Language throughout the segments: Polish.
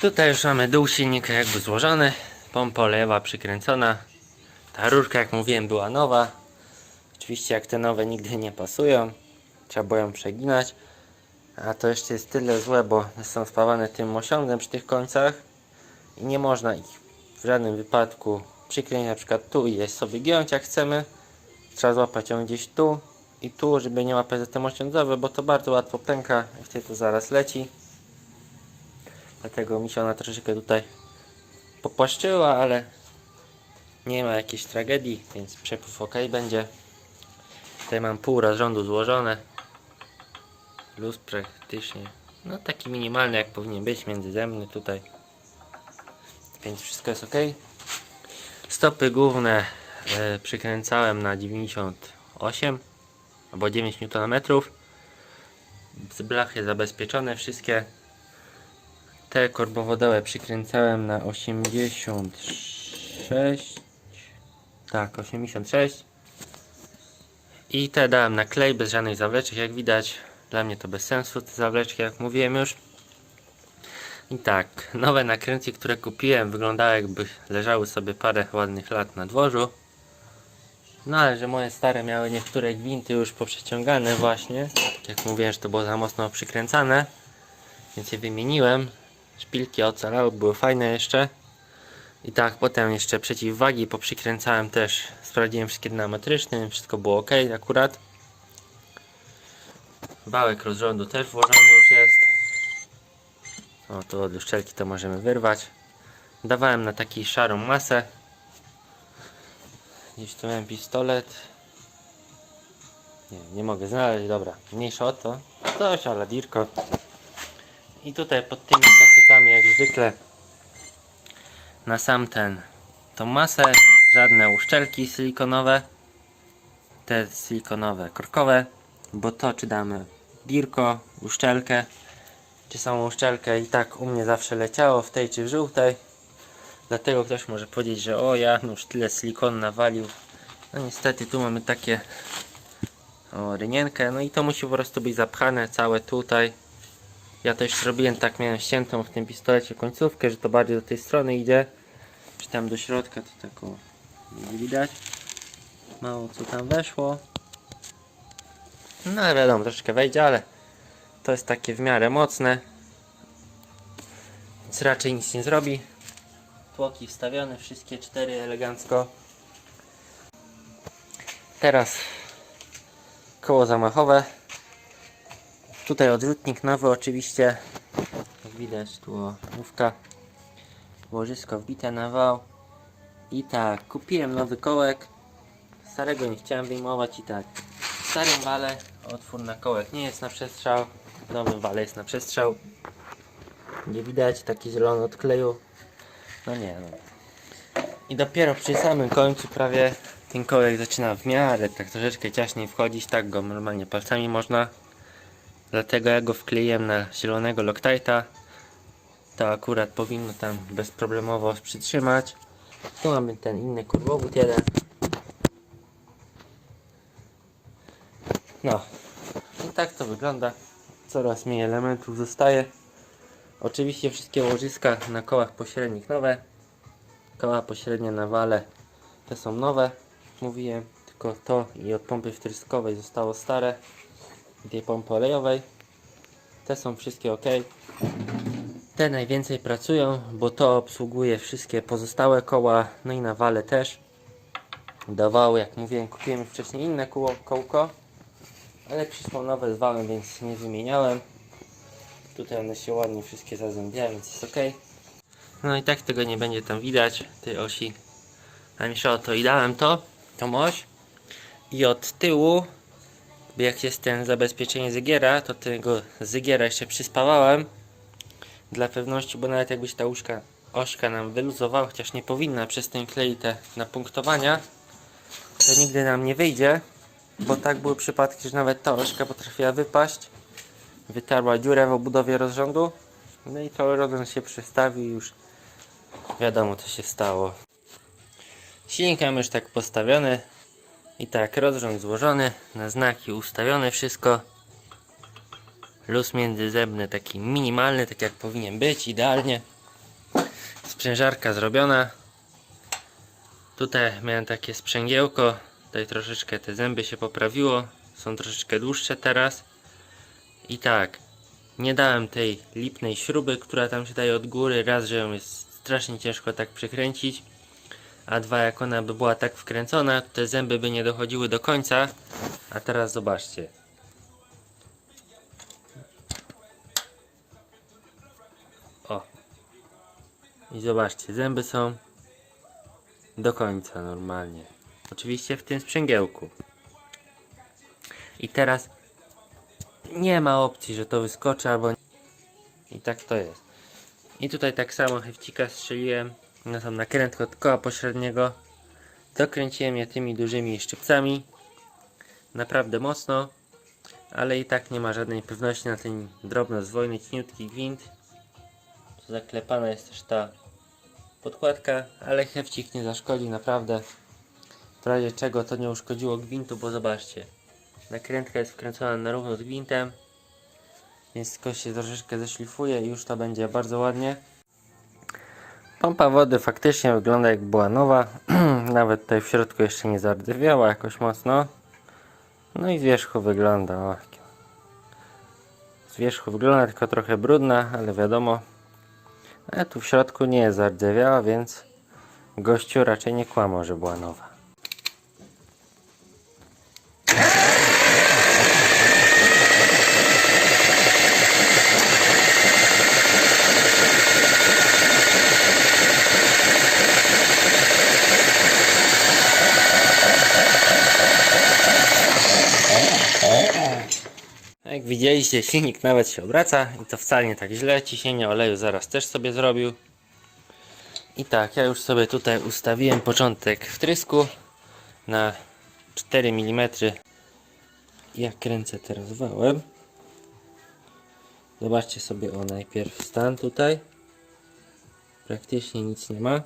Tutaj już mamy dół silnika jakby złożony, pompa olejowa przykręcona. Ta rurka jak mówiłem była nowa. Oczywiście jak te nowe nigdy nie pasują, trzeba ją przeginać. A to jeszcze jest tyle złe, bo są spawane tym osiągiem przy tych końcach i nie można ich w żadnym wypadku przyklejać na przykład tu i sobie giąć jak chcemy. Trzeba złapać ją gdzieś tu i tu, żeby nie łapać za tym osiądzowe, bo to bardzo łatwo pęka i wtedy to zaraz leci. Dlatego mi się ona troszeczkę tutaj popłaszczyła, ale nie ma jakiejś tragedii, więc przepływ ok będzie. Tutaj mam pół rozrządu złożone. Luz praktycznie, no taki minimalny jak powinien być, międzyzemny tutaj. Więc wszystko jest ok. Stopy główne e, przykręcałem na 98 albo 9 Nm. Z blachy zabezpieczone wszystkie. Te korbowodowe przykręcałem na 86. Tak, 86. I te dałem na klej bez żadnych zawleczek, jak widać. Dla mnie to bez sensu, te zawleczki, jak mówiłem już. I tak, nowe nakrętki, które kupiłem, wyglądały jakby leżały sobie parę ładnych lat na dworzu. No ale że moje stare miały niektóre gwinty już poprzeciągane właśnie. Tak jak mówiłem, że to było za mocno przykręcane. Więc je wymieniłem. Szpilki ocalały, były fajne jeszcze. I tak, potem jeszcze przeciwwagi poprzykręcałem też. Sprawdziłem wszystkie dynametryczne, wszystko było ok akurat. Wałek rozrządu też włożony już jest. O, tu od uszczelki to możemy wyrwać. Dawałem na taką szarą masę. Gdzieś tu miałem pistolet. Nie, nie mogę znaleźć, dobra. Mniejsza o to. Coś, ale dirko. I tutaj pod tymi kasetami jak zwykle na sam ten tą masę, żadne uszczelki silikonowe, te silikonowe korkowe, bo to czy damy dirko, uszczelkę, czy samą uszczelkę i tak u mnie zawsze leciało w tej czy w żółtej. Dlatego ktoś może powiedzieć, że o ja już tyle silikonu nawalił. No niestety tu mamy takie o rynienkę, no i to musi po prostu być zapchane całe tutaj. Ja też robiłem tak, miałem ściętą w tym pistolecie końcówkę, że to bardziej do tej strony idzie. Czy tam do środka to taką nie widać. Mało co tam weszło. No ale wiadomo, troszeczkę wejdzie, ale to jest takie w miarę mocne. Więc raczej nic nie zrobi. Tłoki wstawione, wszystkie cztery elegancko. Teraz koło zamachowe. Tutaj odrzutnik nowy oczywiście. Jak widać tu główka. Łożysko wbite na wał. I tak, kupiłem nowy kołek. Starego nie chciałem wyjmować i tak. W starym wale otwór na kołek nie jest na przestrzał. W nowym wale jest na przestrzał. Nie widać, taki zielony od kleju. No nie no. I dopiero przy samym końcu prawie ten kołek zaczyna w miarę tak troszeczkę ciaśniej wchodzić. Tak go normalnie palcami można. Dlatego ja go wkleiłem na zielonego Loctite'a. To akurat powinno tam bezproblemowo przytrzymać. Tu mamy ten inny kurwowód jeden. No. I tak to wygląda. Coraz mniej elementów zostaje. Oczywiście wszystkie łożyska na kołach pośrednich nowe. Koła pośrednie na wale te są nowe. Mówiłem, tylko to i od pompy wtryskowej zostało stare. Tej pompy olejowej. Te są wszystkie ok. Te najwięcej pracują, bo to obsługuje wszystkie pozostałe koła, no i na wale też. Dawały, jak mówiłem, kupiłem wcześniej inne kołko, ale przyszło nowe z więc nie wymieniałem. Tutaj one się ładnie wszystkie zazębiają, więc jest ok. No i tak tego nie będzie tam widać, tej osi. A mi to i dałem to, tą oś. I od tyłu, bo jak jest ten zabezpieczenie zygiera, to tego zygiera jeszcze przyspawałem dla pewności, bo nawet jakbyś ta łóżka, ośka nam wyluzowała, chociaż nie powinna przez ten klej te napunktowania, to nigdy nam nie wyjdzie, bo tak były przypadki, że nawet ta ośka potrafiła wypaść, wytarła dziurę w obudowie rozrządu, no i cały rozrząd się przestawił już wiadomo co się stało. Silnik mam już tak postawiony i tak rozrząd złożony, na znaki ustawione wszystko. Luz międzyzębny taki minimalny, tak jak powinien być, idealnie. sprężarka zrobiona. Tutaj miałem takie sprzęgiełko. Tutaj troszeczkę te zęby się poprawiło. Są troszeczkę dłuższe teraz. I tak, nie dałem tej lipnej śruby, która tam się daje od góry. Raz, że ją jest strasznie ciężko tak przykręcić. A dwa, jak ona by była tak wkręcona, to te zęby by nie dochodziły do końca. A teraz zobaczcie. O. I zobaczcie, zęby są do końca normalnie. Oczywiście w tym sprzęgiełku. I teraz nie ma opcji, że to wyskoczy albo nie. I tak to jest. I tutaj tak samo hefcika strzeliłem na tą nakrętkę od koła pośredniego. Dokręciłem je tymi dużymi szczypcami. Naprawdę mocno. Ale i tak nie ma żadnej pewności na ten drobno zwojny, cieniutki gwint. Zaklepana jest też ta podkładka, ale hefcik nie zaszkodzi naprawdę. W razie czego to nie uszkodziło gwintu, bo zobaczcie. Nakrętka jest wkręcona na równo z gwintem. Więc tylko się troszeczkę zeszlifuje i już to będzie bardzo ładnie. Pompa wody faktycznie wygląda jak była nowa. Nawet tutaj w środku jeszcze nie zardzewiała jakoś mocno. No i z wierzchu wygląda. O, z wierzchu wygląda tylko trochę brudna, ale wiadomo. A tu w środku nie jest zardzewiała, więc gościu raczej nie kłamał, że była nowa. Jak widzieliście, silnik nawet się obraca i to wcale nie tak źle. Ciśnienie oleju zaraz też sobie zrobił. I tak, ja już sobie tutaj ustawiłem początek wtrysku na 4 mm. Ja kręcę teraz wałem. Zobaczcie sobie o najpierw stan tutaj. Praktycznie nic nie ma.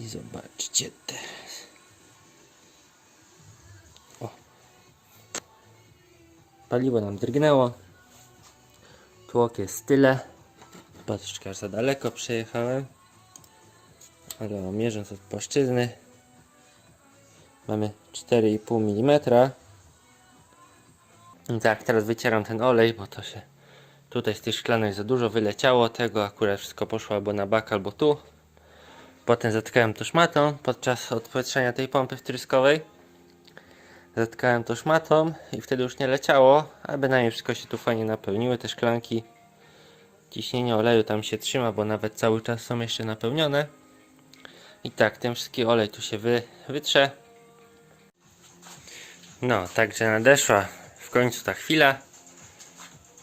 I zobaczcie. Paliwo nam drgnęło. Tłok jest tyle. Patrzcie, aż za daleko przejechałem. Ale o, mierząc od płaszczyzny mamy 4,5 mm. I tak, teraz wycieram ten olej, bo to się tutaj z tych szklanek za dużo wyleciało. Tego akurat wszystko poszło albo na bak, albo tu. Potem zatkałem to szmatą podczas odpowietrzenia tej pompy wtryskowej. Zatkałem to szmatą i wtedy już nie leciało, a bynajmniej wszystko się tu fajnie napełniły, te szklanki. Ciśnienie oleju tam się trzyma, bo nawet cały czas są jeszcze napełnione. I tak, ten wszystki olej tu się wy, wytrze. No, także nadeszła w końcu ta chwila.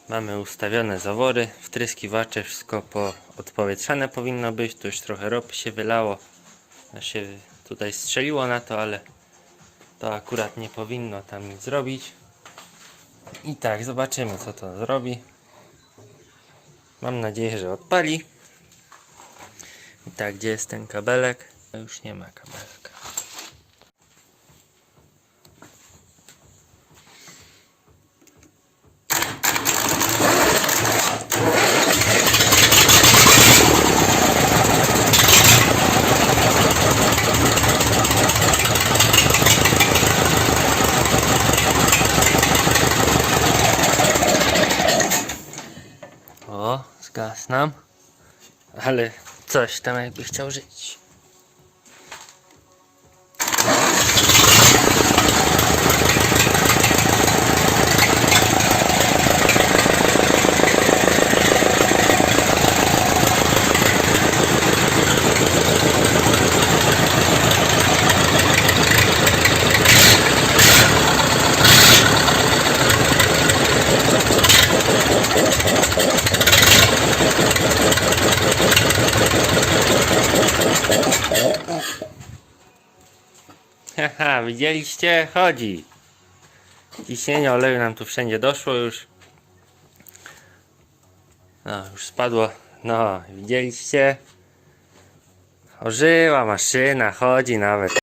Mamy ustawione zawory, wtryskiwacze, wszystko po odpowietrzane powinno być. Tu już trochę ropy się wylało. Się tutaj strzeliło na to, ale to akurat nie powinno tam nic zrobić. I tak, zobaczymy co to zrobi. Mam nadzieję, że odpali. I tak, gdzie jest ten kabelek? Już nie ma kabelka. Zgasł nam. Ale coś tam jakby chciał żyć. Haha, widzieliście? Chodzi. Ciśnienie oleju nam tu wszędzie doszło już. No, już spadło. No, widzieliście? Ożyła maszyna, chodzi nawet.